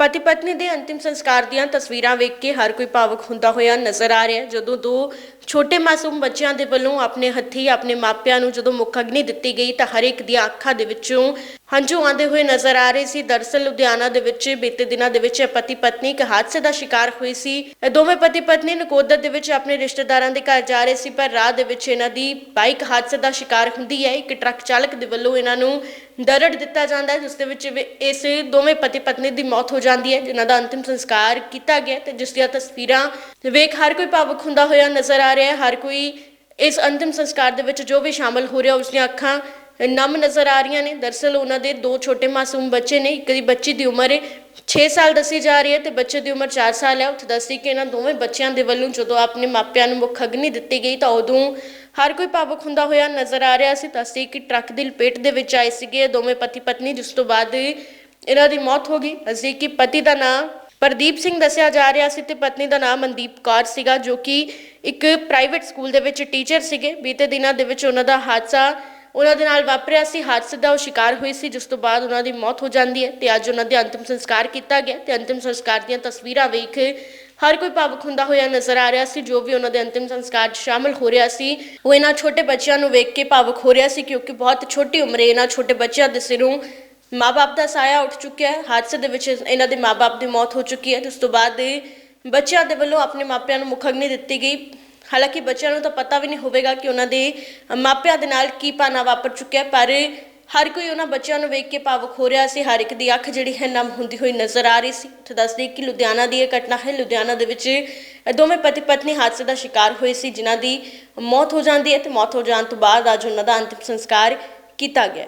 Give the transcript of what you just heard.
ਪਤੀ ਪਤਨੀ ਦੇ ਅੰਤਿਮ ਸੰਸਕਾਰ ਦੀਆਂ ਤਸਵੀਰਾਂ ਵੇਖ ਕੇ ਹਰ ਕੋਈ ਭਾਵਕ ਹੁੰਦਾ ਹੋਇਆ ਨਜ਼ਰ ਆ ਰਿਹਾ ਹੈ। ਜਦੋਂ ਦੋ ਛੋਟੇ ਮਾਸੂਮ ਬੱਚਿਆਂ ਦੇ ਵੱਲੋਂ ਆਪਣੇ ਹੱਥੀ ਆਪਣੇ ਮਾਪਿਆਂ ਨੂੰ ਜਦੋਂ ਮੁੱਖ ਅਗਨੀ ਦਿੱਤੀ ਗਈ ਤਾਂ ਹਰ ਇੱਕ ਦੀਆਂ ਅੱਖਾਂ ਦੇ ਵਿੱਚੋਂ ਹੰਝੂ ਆਉਂਦੇ ਹੋਏ ਨਜ਼ਰ ਆ ਰਹੇ ਸੀ। ਦਰਸਲ ਲੁਧਿਆਣਾ ਦੇ ਵਿੱਚ ਬੀਤੇ ਦਿਨਾਂ ਦੇ ਵਿੱਚ ਪਤੀ ਪਤਨੀ ਇੱਕ ਹਾਦਸੇ ਦਾ ਸ਼ਿਕਾਰ ਹੋਏ ਸੀ। ਇਹ ਦੋਵੇਂ ਪਤੀ ਪਤਨੀ ਨਕੋਦਰ ਦੇ ਵਿੱਚ ਆਪਣੇ ਰਿਸ਼ਤੇਦਾਰਾਂ ਦੇ ਘਰ ਜਾ ਰਹੇ ਸੀ, ਪਰ ਰਾਹ ਦੇ ਵਿੱਚ ਇਹਨਾਂ ਦੀ ਬਾਈਕ ਹਾਦਸੇ ਦਾ ਸ਼ਿਕਾਰ ਹੁੰਦੀ ਹੈ। ਇੱਕ ਟਰੱਕ ਚਾਲਕ ਦੇ ਵੱਲੋਂ ਇਹਨਾਂ ਨੂੰ ਦਰੜ ਦਿੱਤਾ ਜਾਂਦਾ ਹੈ, ਜਿਸ ਦੇ ਵਿੱਚ ਵੀ ਇਸ ਦੋਵੇਂ ਪਤੀ ਪਤਨੀ ਦੀ ਮੌਤ ਹੋ ਜਾਂਦੀ ਹੈ। ਜਿਨ੍ਹਾਂ ਦਾ ਅੰਤਿਮ ਸੰਸਕਾਰ ਕੀਤਾ ਗਿਆ ਤੇ ਜਿਸ ਦੀਆਂ ਤਸਵੀਰਾਂ ਵੇਖ ਹਰ ਕੋਈ ਭਾਵੁਕ ਹੁੰਦਾ ਹੋਇਆ ਨਜ਼ਰ ਆ ਰਿਹਾ ਹਰ ਕੋਈ ਇਸ ਅੰਤਿਮ ਸੰਸਕਾਰ ਦੇ ਵਿੱਚ ਜੋ ਵੀ ਸ਼ਾਮਲ ਹੋ ਰਿਹਾ ਉਸ ਦੀਆਂ ਅੱਖਾਂ ਨਮ ਨਜ਼ਰ ਆ ਰਹੀਆਂ ਨੇ। ਦਰਸਲ ਉਹਨਾਂ ਦੇ ਦੋ ਛੋਟੇ ਮਾਸੂਮ ਬੱਚੇ ਨੇ, ਇੱਕ ਦੀ ਬੱਚੀ ਦੀ ਉਮਰ 6 ਸਾਲ ਦੱਸੀ ਜਾ ਰਹੀ ਹੈ ਤੇ ਬੱਚੇ ਦੀ ਉਮਰ 4 ਸਾਲ ਹੈ। ਉੱਥੇ ਦੱਸੀ ਕਿ ਇਹਨਾਂ ਦੋਵੇਂ ਬੱਚਿਆਂ ਦੇ ਵੱਲੋਂ ਜਦੋਂ ਆਪਣੇ ਮਾਪਿਆਂ ਨੂੰ ਮੁੱਖ ਅਗਨੀ ਦਿੱਤੀ ਗਈ ਤਾਂ ਉਦੋਂ ਹਰ ਕੋਈ ਭਾਵਕ ਹੁੰਦਾ ਹੋਇਆ ਨਜ਼ਰ ਆ ਰਿਹਾ ਸੀ। ਦੱਸੀ ਕਿ ਟਰੱਕ ਦੀ ਲਪੇਟ ਦੇ ਵਿੱਚ ਆਏ ਸੀਗੇ। ਦੋਵੇਂ ਪਤੀ ਪਤਨੀ ਜਿਸ ਤੋਂ ਬਾਅਦ ਇਹਨਾਂ ਦੀ ਮੌਤ ਹੋ ਗਈ। ਅਸੀਂ ਕਿ ਪਤੀ ਦਾ ਨਾਮ ਪ੍ਰਦੀਪ ਸਿੰਘ ਦੱਸਿਆ ਜਾ ਰਿਹਾ ਸੀ ਤੇ ਪਤਨੀ ਦਾ ਨਾਮ ਮਨਦੀਪ ਕੌਰ ਸੀਗਾ, ਜੋ ਕਿ ਇੱਕ ਪ੍ਰਾਈਵੇਟ ਸਕੂਲ ਦੇ ਵਿੱਚ ਟੀਚਰ ਸੀਗੇ। ਬੀਤੇ ਦਿਨਾਂ ਦੇ ਵਿੱਚ ਉਹਨਾਂ ਦਾ ਹਾਦਸਾ, ਉਹਨਾਂ ਦੇ ਨਾਲ ਵਾਪਰਿਆ ਸੀ। ਹਾਦਸੇ ਦਾ ਉਹ ਸ਼ਿਕਾਰ ਹੋਈ ਸੀ, ਜਿਸ ਤੋਂ ਬਾਅਦ ਉਹਨਾਂ ਦੀ ਮੌਤ ਹੋ ਜਾਂਦੀ ਹੈ ਤੇ ਅੱਜ ਉਹਨਾਂ ਦੇ ਅੰਤਿਮ ਸੰਸਕਾਰ ਕੀਤਾ ਗਿਆ ਤੇ ਅੰਤਿਮ ਸੰਸਕਾਰ ਦੀਆਂ ਤਸਵੀਰਾਂ ਵੇਖ ਹਰ ਕੋਈ ਭਾਵੁਕ ਹੁੰਦਾ ਹੋਇਆ ਨਜ਼ਰ ਆ ਰਿਹਾ ਸੀ, ਜੋ ਵੀ ਉਹਨਾਂ ਦੇ ਅੰਤਿਮ ਸੰਸਕਾਰ 'ਚ ਸ਼ਾਮਲ ਹੋ ਰਿਹਾ ਸੀ, ਉਹ ਇਹਨਾਂ ਛੋਟੇ ਬੱਚਿਆਂ ਨੂੰ ਵੇਖ ਕੇ ਭਾਵੁਕ ਹੋ ਰਿਹਾ ਸੀ, ਕਿਉਂਕਿ ਬਹੁਤ ਛੋਟੀ ਉਮਰੇ ਇਹਨਾਂ ਛੋਟੇ ਬੱਚਿਆਂ ਦੇ ਸਿਰੋਂ ਮਾਪੇ ਦਾ ਸਾਇਆ ਉੱਠ ਚੁੱਕਿਆ ਹੈ। ਹਾਦਸੇ ਦੇ ਵਿੱਚ ਇਹਨਾਂ ਦੇ ਮਾਪੇ ਦੀ ਮੌਤ ਹੋ ਚੁੱਕੀ ਹੈ। ਤੇ ਉਸ ਤੋਂ ਬਾਅਦ ਬੱਚਿਆਂ ਦੇ ਵੱਲੋਂ ਆਪਣੇ ਮਾਪਿਆਂ ਨੂੰ ਮੁਖਗਨੀ ਦਿੱਤੀ ਗਈ। ਹਾਲਾਂਕਿ ਬੱਚਿਆਂ ਨੂੰ ਤਾਂ ਪਤਾ ਵੀ ਨਹੀਂ ਹੋਵੇਗਾ ਕਿ ਉਹਨਾਂ ਦੇ ਮਾਪਿਆਂ ਦੇ ਨਾਲ ਕੀ ਪਾਣਾ ਵਾਪਰ ਚੁੱਕਿਆ ਪਰ ਹਰ ਕੋਈ ਉਹਨਾਂ ਬੱਚਿਆਂ ਨੂੰ ਵੇਖ ਕੇ ਭਾਵੁਕ ਹੋ ਰਿਹਾ ਸੀ। ਹਰ ਇੱਕ ਦੀ ਅੱਖ ਜਿਹੜੀ ਹੈ, ਨਮ ਹੁੰਦੀ ਹੋਈ ਨਜ਼ਰ ਆ ਰਹੀ ਸੀ। ਉੱਥੇ ਦੱਸਦੇ ਕਿ ਲੁਧਿਆਣਾ ਦੀ ਇਹ ਘਟਨਾ ਹੈ। ਲੁਧਿਆਣਾ ਦੇ ਵਿੱਚ ਦੋਵੇਂ ਪਤੀ ਪਤਨੀ ਹਾਦਸੇ ਦਾ ਸ਼ਿਕਾਰ ਹੋਏ ਸੀ, ਜਿਨ੍ਹਾਂ ਦੀ ਮੌਤ ਹੋ ਜਾਂਦੀ ਹੈ ਤੇ ਮੌਤ ਹੋ ਜਾਣ ਤੋਂ ਬਾਅਦ ਅੱਜ ਉਹਨਾਂ ਦਾ ਅੰਤਿਮ ਸੰਸਕਾਰ ਕੀਤਾ ਗਿਆ